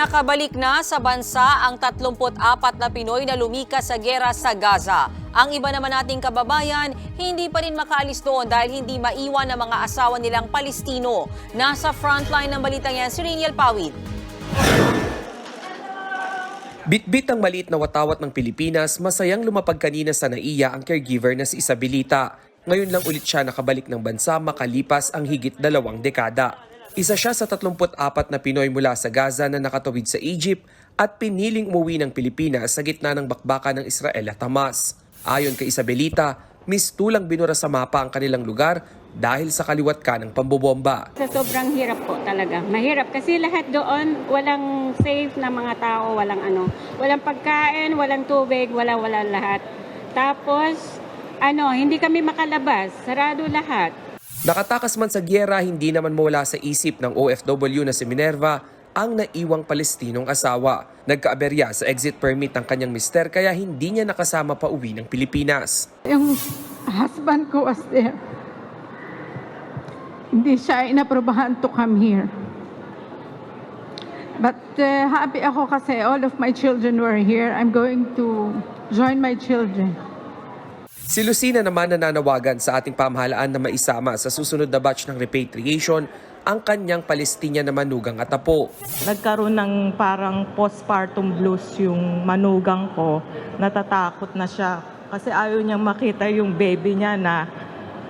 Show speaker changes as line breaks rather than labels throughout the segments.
Nakabalik na sa bansa ang 34 na Pinoy na lumikas sa gera sa Gaza. Ang iba naman nating kababayan, hindi pa rin makaalis doon dahil hindi maiwan ang mga asawa nilang Palestino. Nasa frontline ng balitang yan si Reniel Pawid.
Bitbit ang maliit na watawat ng Pilipinas, masayang lumapag kanina sa naiya ang caregiver na si Isabelita. Ngayon lang ulit siya nakabalik ng bansa makalipas ang higit dalawang dekada. Isa siya sa 34 na Pinoy mula sa Gaza na nakatawid sa Egypt at piniling umuwi ng Pilipinas sa gitna ng bakbakan ng Israel at Hamas. Ayon kay Isabelita, mistulang binura sa mapa ang kanilang lugar dahil sa kaliwat ka ng pambobomba.
Sa sobrang hirap po talaga. Mahirap kasi lahat doon walang safe na mga tao, walang ano, walang pagkain, walang tubig, wala wala lahat. Tapos ano, hindi kami makalabas, sarado lahat.
Nakatakas man sa gyera, hindi naman mawala sa isip ng OFW na si Minerva ang naiwang Palestinong asawa. Nagkaaberya sa exit permit ng kanyang mister kaya hindi niya nakasama pa uwi ng Pilipinas.
Yung husband ko was there. Hindi siya inaprobahan to come here. But uh, happy ako kasi all of my children were here. I'm going to join my children.
Si Lucina naman nananawagan sa ating pamahalaan na maisama sa susunod na batch ng repatriation ang kanyang Palestina na manugang at apo.
nagkaroon ng parang postpartum blues yung manugang ko. Natatakot na siya kasi ayaw niyang makita yung baby niya na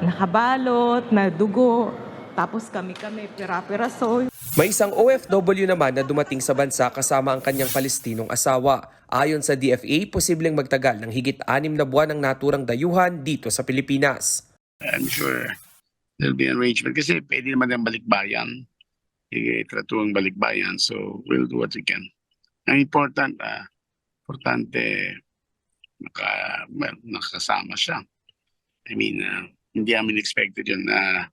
nakabalot, na dugo. Tapos kami-kami, pira-piraso.
May isang OFW naman na dumating sa bansa kasama ang kanyang Palestinong asawa. Ayon sa DFA, posibleng magtagal ng higit anim na buwan ang naturang dayuhan dito sa Pilipinas.
I'm sure there'll be an arrangement kasi pwede naman yung balikbayan. I-tratuang balikbayan. So we'll do what we can. Ang important, ah, importante naka, well, nakasama siya. I mean, ah, hindi namin expected yun na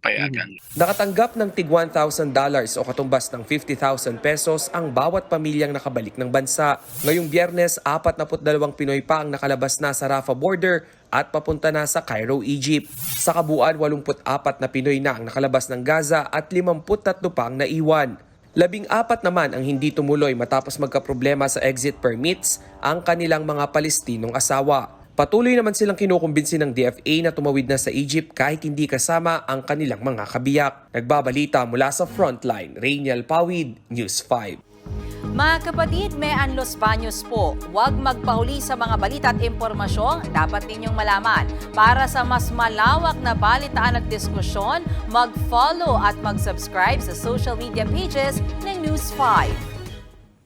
papayagan.
Nakatanggap ng tig $1,000 o katumbas ng 50,000 pesos ang bawat pamilyang nakabalik ng bansa. Ngayong biyernes, 42 Pinoy pa ang nakalabas na sa Rafah border at papunta na sa Cairo, Egypt. Sa kabuuan, 84 na Pinoy na ang nakalabas ng Gaza at 53 pa ang naiwan. Labing apat naman ang hindi tumuloy matapos magkaproblema sa exit permits ang kanilang mga Palestinong asawa. Patuloy naman silang kinukumbinsi ng DFA na tumawid na sa Egypt kahit hindi kasama ang kanilang mga kabiyak. Nagbabalita mula sa Frontline, Rainiel Pawid, News 5.
Mga kapatid, may Los Baños po. Huwag magpahuli sa mga balita at impormasyong dapat ninyong malaman. Para sa mas malawak na balitaan at diskusyon, mag-follow at mag-subscribe sa social media pages ng News 5.